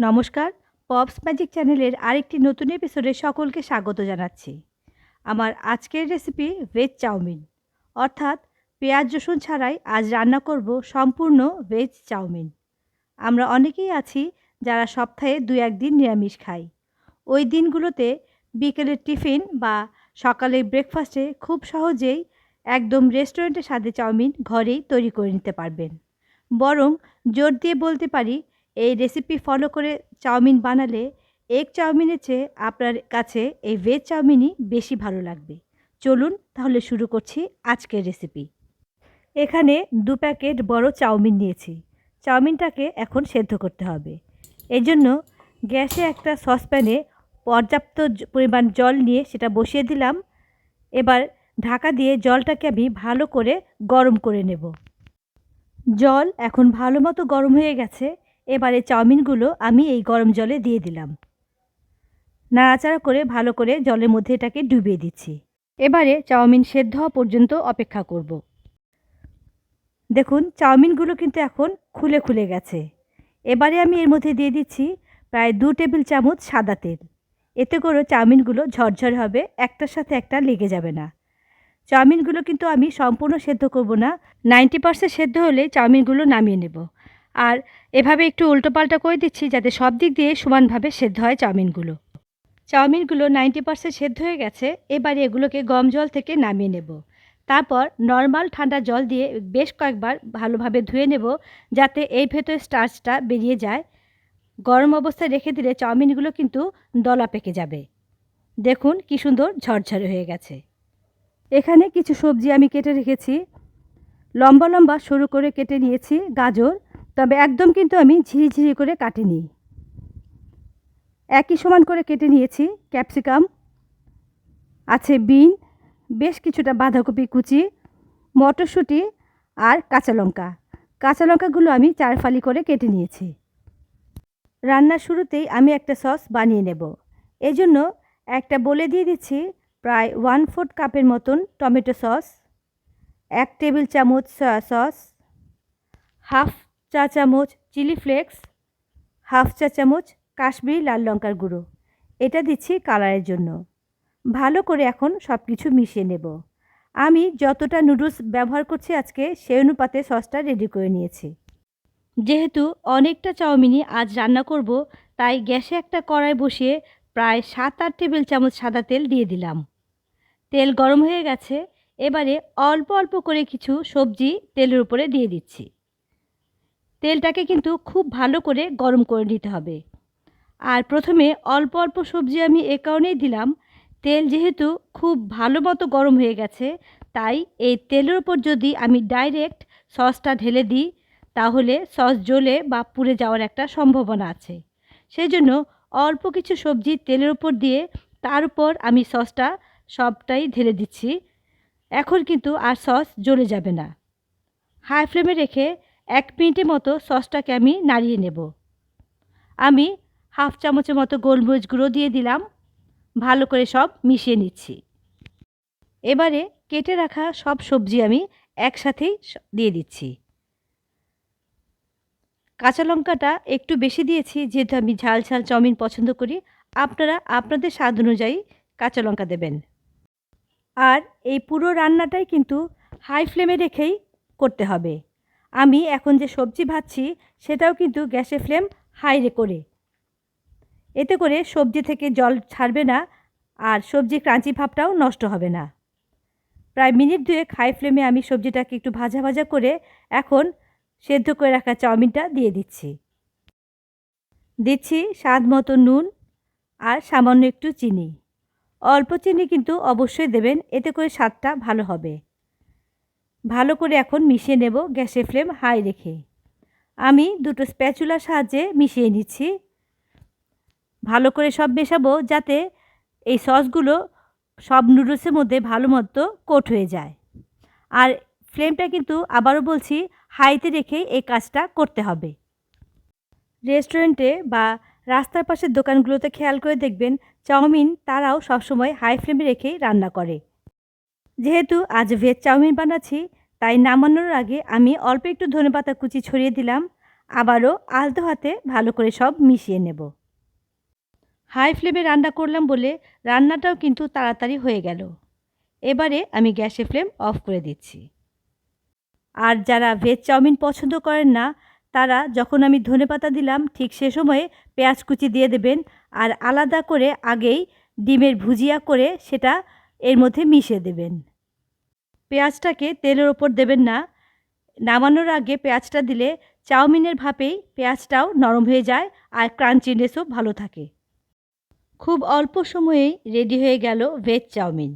নমস্কার, pops magic চ্যানেলের আরেকটি নতুন এপিসোডে সকলকে স্বাগত জানাচ্ছি। আমার আজকের রেসিপি ভেজ চাউমিন। অর্থাৎ পেঁয়াজ রসুন ছাড়াই আজ রান্না করব সম্পূর্ণ ভেজ চাউমিন। আমরা অনেকেই আছি যারা সপ্তাহে দু একদিন নিরামিষ খাই। ওই দিনগুলোতে বিকেলের টিফিন বা সকালের ব্রেকফাস্টে খুব সহজেই একদম রেস্টুরেন্টের স্বাদে চাউমিন ঘরেই তৈরি করে নিতে পারবেন। বরং জোর দিয়ে বলতে পারি এই রেসিপি ফলো করে চাউমিন বানালে এগ চাউমিনের চেয়ে আপনার কাছে এই ভেজ চাউমিনই বেশি ভালো লাগবে। চলুন তাহলে শুরু করছি আজকের রেসিপি এখানে দু প্যাকেট বড় চাউমিন নিয়েছি। চাউমিনটাকে এখন সেদ্ধ করতে হবে। এই জন্য গ্যাসে একটা সসপ্যানে পর্যাপ্ত পরিমাণ জল নিয়ে সেটা বসিয়ে দিলাম। এবার ঢাকা দিয়ে জলটাকে আমি ভালো করে গরম করে নেব। জল এখন ভালো মতো গরম হয়ে গেছে। এবারে চাউমিনগুলো আমি এই গরম জলে দিয়ে দিলাম। নাড়াচাড়া করে ভালো করে জলের মধ্যে এটাকে ডুবিয়ে দিচ্ছি। এবারে চাউমিন সেদ্ধ হওয়া পর্যন্ত অপেক্ষা করব। দেখুন, চাউমিনগুলো কিন্তু এখন খুলে খুলে গেছে। এবারে আমি এর মধ্যে দিয়ে দিচ্ছি প্রায় দু টেবিল চামচ সাদা তেল। এতে করে চাউমিনগুলো ঝরঝরে হবে একটার সাথে একটা লেগে যাবে না। চাউমিনগুলো কিন্তু আমি সম্পূর্ণ সেদ্ধ করব না। নাইনটি পার্সেন্ট সেদ্ধ হলে চাউমিনগুলো নামিয়ে নেব। আর এভাবে একটু উল্টোপাল্টা করে দিচ্ছি যাতে সব দিক দিয়ে সমানভাবে সেদ্ধ হয় চাউমিনগুলো। চাউমিনগুলো নাইনটি পার্সেন্ট সেদ্ধ হয়ে গেছে, এবারে এগুলোকে গম জল থেকে নামিয়ে নেব। তারপর নর্মাল ঠান্ডা জল দিয়ে বেশ কয়েকবার ভালোভাবে ধুয়ে নেব যাতে এই ভেতরে স্টার্চটা বেরিয়ে যায়। গরম অবস্থায় রেখে দিলে চাউমিনগুলো কিন্তু দলা পেকে যাবে। দেখুন কি সুন্দর ঝরঝরে হয়ে গেছে। এখানে কিছু সবজি আমি কেটে রেখেছি। লম্বা লম্বা সরু করে কেটে নিয়েছি গাজর তবে একদম কিন্তু আমি ঝিরিঝিরি করে কাটিনি। একই সমান করে কেটে নিয়েছি, ক্যাপসিকাম, আছে বিন, বেশ কিছুটা বাঁধাকপি কুচি, মটরশুঁটি আর কাঁচা লঙ্কা। কাঁচা লঙ্কাগুলো আমি চার ফালি করে কেটে নিয়েছি। রান্নার শুরুতেই আমি একটা সস বানিয়ে নেব। এজন্য একটা বলে দিয়ে দিচ্ছি প্রায় ওয়ান ফোর্থ কাপের মতন টমেটো সস, এক টেবিল চামচ সয়া সস, হাফ চা চামচ, চিলি ফ্লেক্স, হাফ চা চামচ, কাশ্মীরি লাল লঙ্কার গুঁড়ো। এটা দিচ্ছি কালারের জন্য। ভালো করে এখন সব কিছু মিশিয়ে নেব। আমি যতটা নুডলস ব্যবহার করছি আজকে সেই অনুপাতে সসটা রেডি করে নিয়েছি। যেহেতু অনেকটা চাউমিনই আজ রান্না করব, তাই গ্যাসে একটা কড়াই বসিয়ে প্রায় সাত আট টেবিল চামচ সাদা তেল দিয়ে দিলাম। তেল গরম হয়ে গেছে, এবারে অল্প অল্প করে কিছু সবজি তেলের উপরে দিয়ে দিচ্ছি। তেলটাকে কিন্তু খুব ভালো করে গরম করে নিতে হবে। আর প্রথমে অল্প অল্প সবজি আমি এ কারণেই দিলাম, তেল যেহেতু খুব ভালো মতো গরম হয়ে গেছে, তাই এই তেলের উপর যদি আমি ডাইরেক্ট সসটা ঢেলে দিই, তাহলে সস জ্বলে বা পুড়ে যাওয়ার একটা সম্ভাবনা আছে। সেই জন্য অল্প কিছু সবজি তেলের উপর দিয়ে তার উপর আমি সসটা সবটাই ঢেলে দিচ্ছি। এখন কিন্তু আর সস জ্বলে যাবে না। হাই ফ্লেমে রেখে এক মিনিটের মতো সসটাকে আমি নাড়িয়ে নেব। আমি হাফ চামচের মতো গোলমরিচ গুঁড়ো দিয়ে দিলাম। ভালো করে সব মিশিয়ে নিচ্ছি। এবারে কেটে রাখা সব সবজি আমি একসাথেই দিয়ে দিচ্ছি। কাঁচা লঙ্কাটা একটু বেশি দিয়েছি, যেহেতু আমি ঝাল ঝাল চাউমিন পছন্দ করি, আপনারা আপনাদের স্বাদ অনুযায়ী কাঁচা লঙ্কা দেবেন। আর এই পুরো রান্নাটাই কিন্তু হাই ফ্লেমে রেখেই করতে হবে। আমি এখন যে সবজি ভাজছি, সেটাও কিন্তু গ্যাসের ফ্লেম হাইরে করে। এতে করে সবজি থেকে জল ছাড়বে না আর সবজি ক্রাঞ্চি ভাবটাও নষ্ট হবে না। প্রায় মিনিট দুয়েক হাই ফ্লেমে আমি সবজিটাকে একটু ভাজা ভাজা করে এখন সেদ্ধ করে রাখা চাউমিনটা দিয়ে দিচ্ছি। দিচ্ছি স্বাদ মতো নুন আর সামান্য একটু চিনি। অল্প চিনি কিন্তু অবশ্যই দেবেন, এতে করে স্বাদটা ভালো হবে। ভালো করে এখন মিশিয়ে নেব গ্যাসের ফ্লেম হাই রেখে। আমি দুটো স্প্যাচুলার সাহায্যে মিশিয়ে নিচ্ছি। ভালো করে সব মেশাবো যাতে এই সসগুলো সব নুডলসের মধ্যে ভালো মতো কোট হয়ে যায়। আর ফ্লেমটা কিন্তু আবারও বলছি হাইতে রেখে এই কাজটা করতে হবে। রেস্টুরেন্টে বা রাস্তার পাশের দোকানগুলোতে খেয়াল করে দেখবেন চাউমিন তারাও সবসময় হাই ফ্লেমে রেখেই রান্না করে। যেহেতু আজ ভেজ চাউমিন বানাচ্ছি তাই নামানোর আগে আমি অল্প একটু ধনেপাতা কুচি ছড়িয়ে দিলাম। আবারও আলতো হাতে ভালো করে সব মিশিয়ে নেব। হাই ফ্লেমে রান্না করলাম বলে রান্নাটাও কিন্তু তাড়াতাড়ি হয়ে গেল। এবারে আমি গ্যাসের ফ্লেম অফ করে দিচ্ছি। আর যারা ভেজ চাউমিন পছন্দ করেন না, তারা যখন আমি ধনেপাতা দিলাম, ঠিক সে সময়ে পেঁয়াজ কুচি দিয়ে দেবেন আর আলাদা করে আগেই ডিমের ভুজিয়া করে সেটা এর মধ্যে মিশিয়ে দেবেন। পেঁয়াজটাকে তেলের ওপর দেবেন না। নামানোর আগে পেঁয়াজটা দিলে চাউমিনের ভাপেই পেঁয়াজটাও নরম হয়ে যায় আর ক্রাঞ্চিনেসও ভালো থাকে। খুব অল্প সময়েই রেডি হয়ে গেল ভেজ চাউমিন।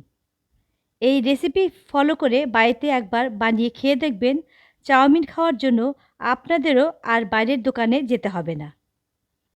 এই রেসিপি ফলো করে বাড়িতে একবার বানিয়ে খেয়ে দেখবেন। চাউমিন খাওয়ার জন্য আপনাদেরও আর বাইরের দোকানে যেতে হবে না।